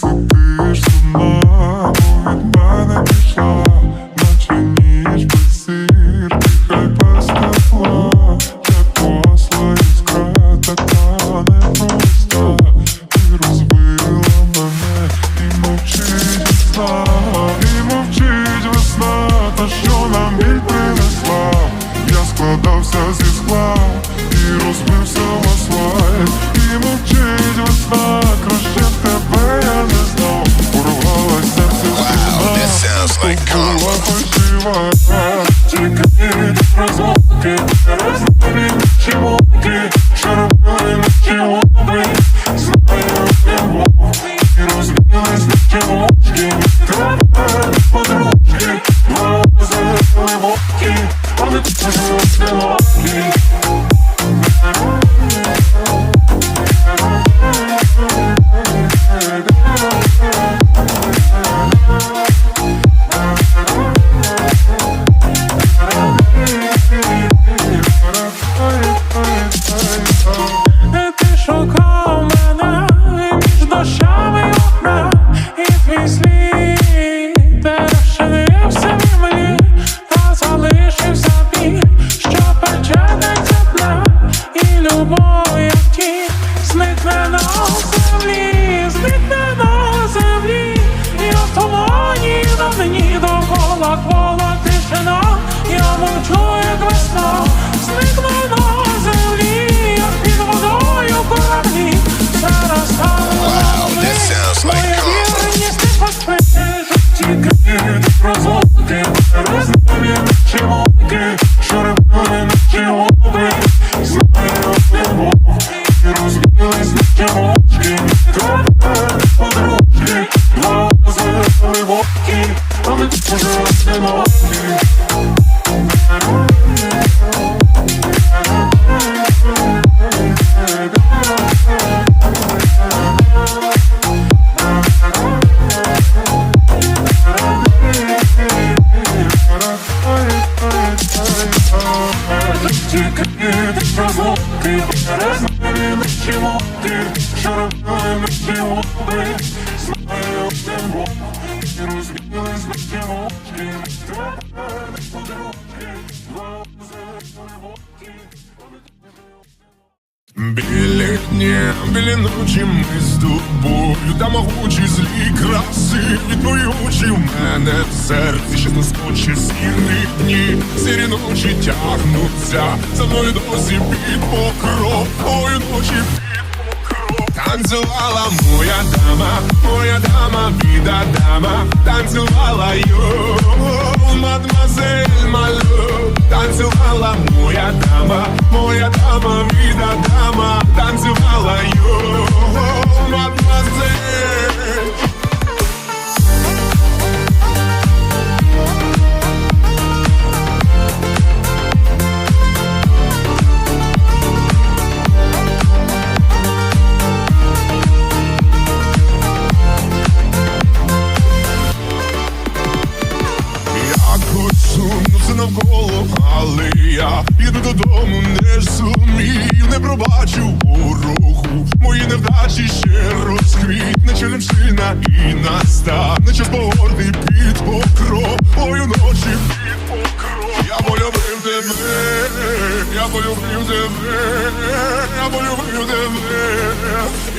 disappears tonight Looking Білі дні, білі ночі ми з тобою. Та могучі злі краси. Від твою очі в мене в серці. Ще наскочі сірі дні, сірі ночі тягнуться, за мною досі під покров, ой ночі під покров. Танцювала моя дама, моя дама, біда дама, танцювала йому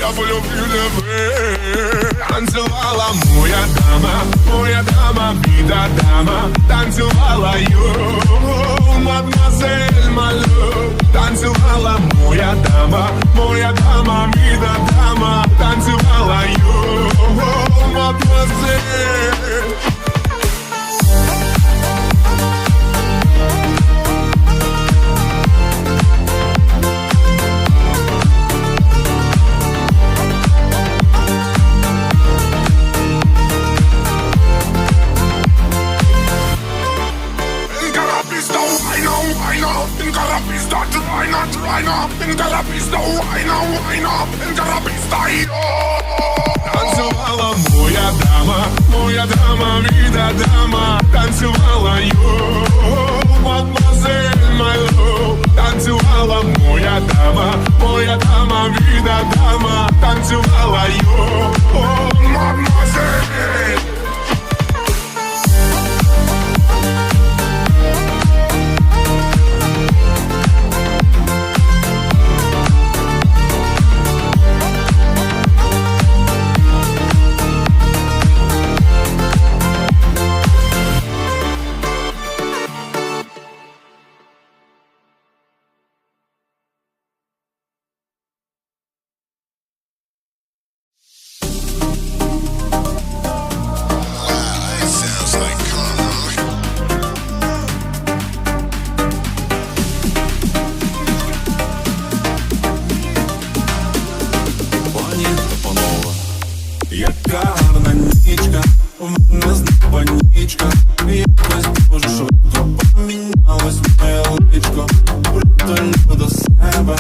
я полюблю тебе Танцевала моя дама, моя дама, бита дама. Танцевала ее, мадемуазель Малю. Танцевала моя дама, моя дама, бита дама. Танцевала ее, мадемуазель Яка гарна нічка, у мене знову нічка. Якось дуже швидко помінялось моє личко. Притулю до себе,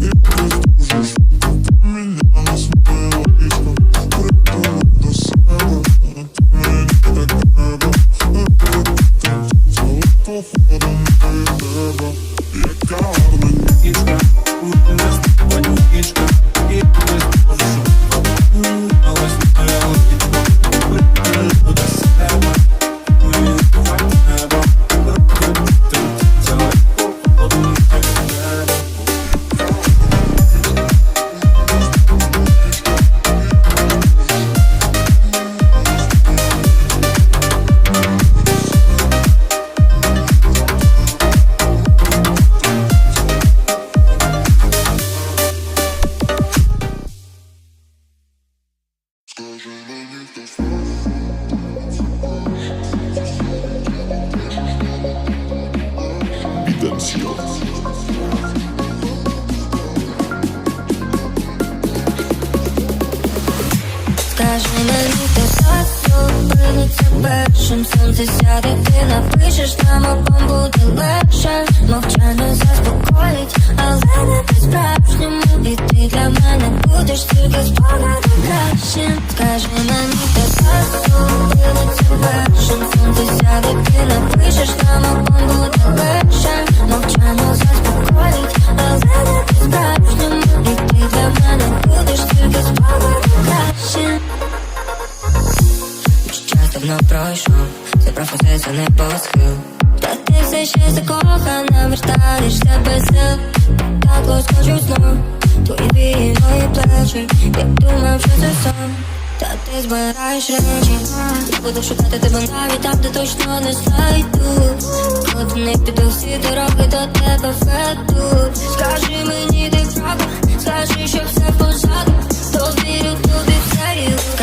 яка Скажи мені, ти так опиниться першим Сонце сяде, ти напишеш нам обом буде легше Мовчання заспокоїть, але не ти для будеш тільки спогадом кращим Скажи мені, ти так опиниться першим. Сонце сяде, ти напишеш нам обом буде легше. Мовчання заспокоїть, але не по-справжньому І ти для мене будеш тільки спогадом кращим Час давно пройшов, це просто це не посхил. Та ти все ще закохана, вертаєшся без сил. Так лоскочу знов, твої вії, мої плечі Я думав, що це сон. Та ти збираєш речі. Я буду шукати тебе навіть там, де точно не знайду. Коли не піду всі дороги до тебе ведуть Скажи мені, де правда, скажи, що все позаду. Довірю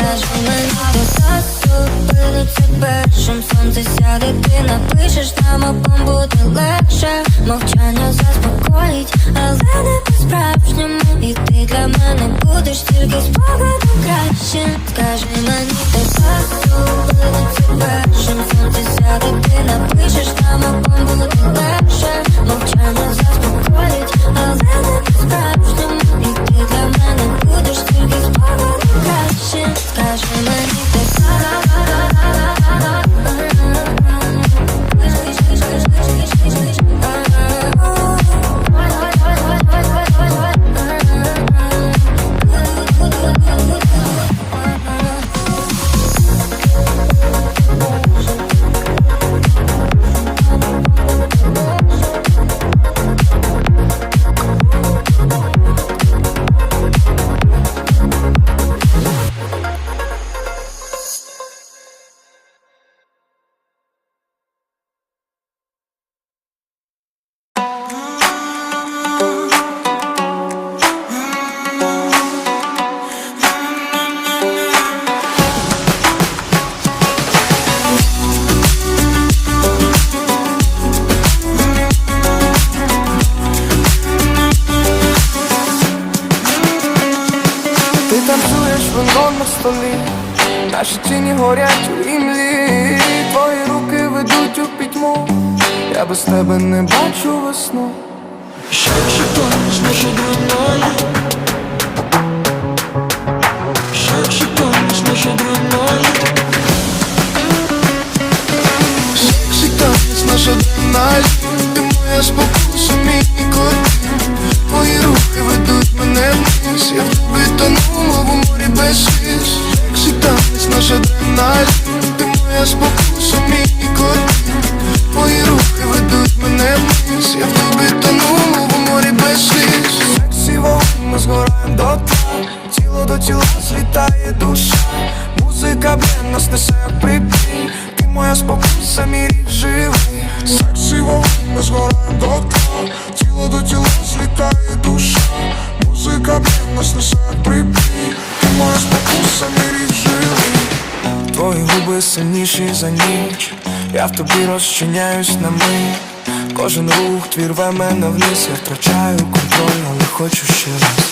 Скажи мені, ти зупиниться першим. Сонце сяде, ти напишеш нам обом буде легше. Мовчання заспокоїть, але не по-справжньому. І ти для мене будеш тільки спогадом краще. Скажи мені, ти засубилиться першим. Сонце сяде, ти напишеш нам обом буде легше. Мовчання заспокоїть, але не справжньому І ти для мене спогади краще Скажи мені, ти столі, наші тіні горять у імлі, твої руки ведуть у пітьму, я без тебе не бачу весну. Тонеш наша дрона Ще тонеш наша дрона Сексі танець наша дрона Ти моя спокуса, мій кот Твої руки ведуть мене вниз. Я дрона Ти моя спокуса, мій кот Твої руки ведуть мене вниз. Я в тобі тону, у морі без сліз. Сексі вогонь, ми згораєм до тла. Тіло до тіла злітає душа. Музика б'є нас несе як припій Ти моя спокуса, мій рік живий. Сексі вогонь, ми згораєм до тла. Тіло до тіла злітає душа. Музика б'є нас несе як припій Ти моя спокуса, мій рік живий Твої губи сильніші за ніч. Я в тобі розчиняюсь на мить. Кожен рух твій рве мене вниз. Я втрачаю контроль, але хочу ще раз